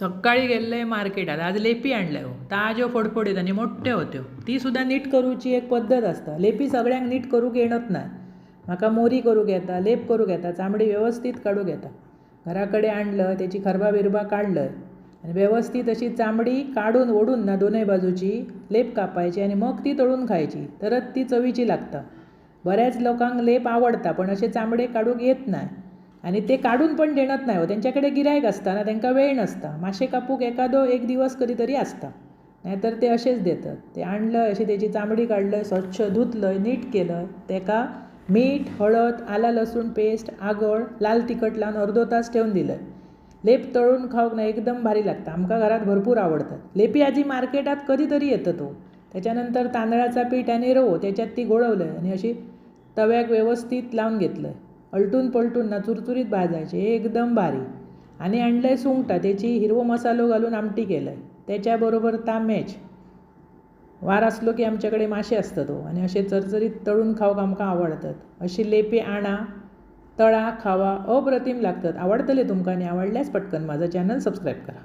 सकाळी गेल्ले मार्केटात आज लेपी हाडल्या हो. ताज्यो फडफडीत आनी मोठ्यो होत्यो हो. ती सुद्दां नीट करूची एक पद्दत आसता लेपी सगळ्यांक नीट करूंक येणत ना म्हाका मोरी करूंक येता लेप करूंक येता चामडी वेवस्थीत काडूंक येता. घरा कडेन हाडलं तेची खरबा बिरबा काडलं आनी वेवस्थीत अशी चामडी काडून ओडून ना दोनूय बाजूची लेप कापायची आनी मग ती तळून खायची. तरच ती चवीची लागता. बऱ्याच लोकांक लेप आवडटा पण अशे चामडे काडूंक येत ना आनी ते काडून पण देणत नाही हो. तेंच्या कडेन गिरायक आसता ना तांकां वेळ नासता. माशे कापूंक एकादो एक दिवस कधी तरी आसता नाहीतर ते अशेंच देतात. ते आणलं अशी तेची चामडी काडलय स्वच्छ धुतलय नीट केलय तेका मीठ हळद आला लसूण पेस्ट आगळ लाल तिखट लावन अर्दो तास ठेवून दिलय लेप तळून खावंक ना एकदम भारी लागता. आमकां घरांत भरपूर आवडटात लेपी आजी मार्केटात कधी तरी येता तो. तेच्या नंतर तांदळाचा पीठ आनी रवो त्याच्यात ती घोळवलय आनी अशी तव्याक वेवस्थीत लावन घेतलय. अलटून पलटून ना चुरचुरीत भाजायची एकदम भारी आनी आहे सुंगटां तेची हिरवो मसालो घालून आमटी केलं तेच्या बरोबर तांब्याच वार आसलो की आमचे कडेन माशे तो हो, आणि आनी चरचरीत तळून खावंक आमकां आवडटात अशी लेपी आणा तळा खावा अप्रतीम लागतात. आवडटले तुमकां आणि आवडल्यास पटकन म्हाजो चॅनल सबस्क्रायब करा.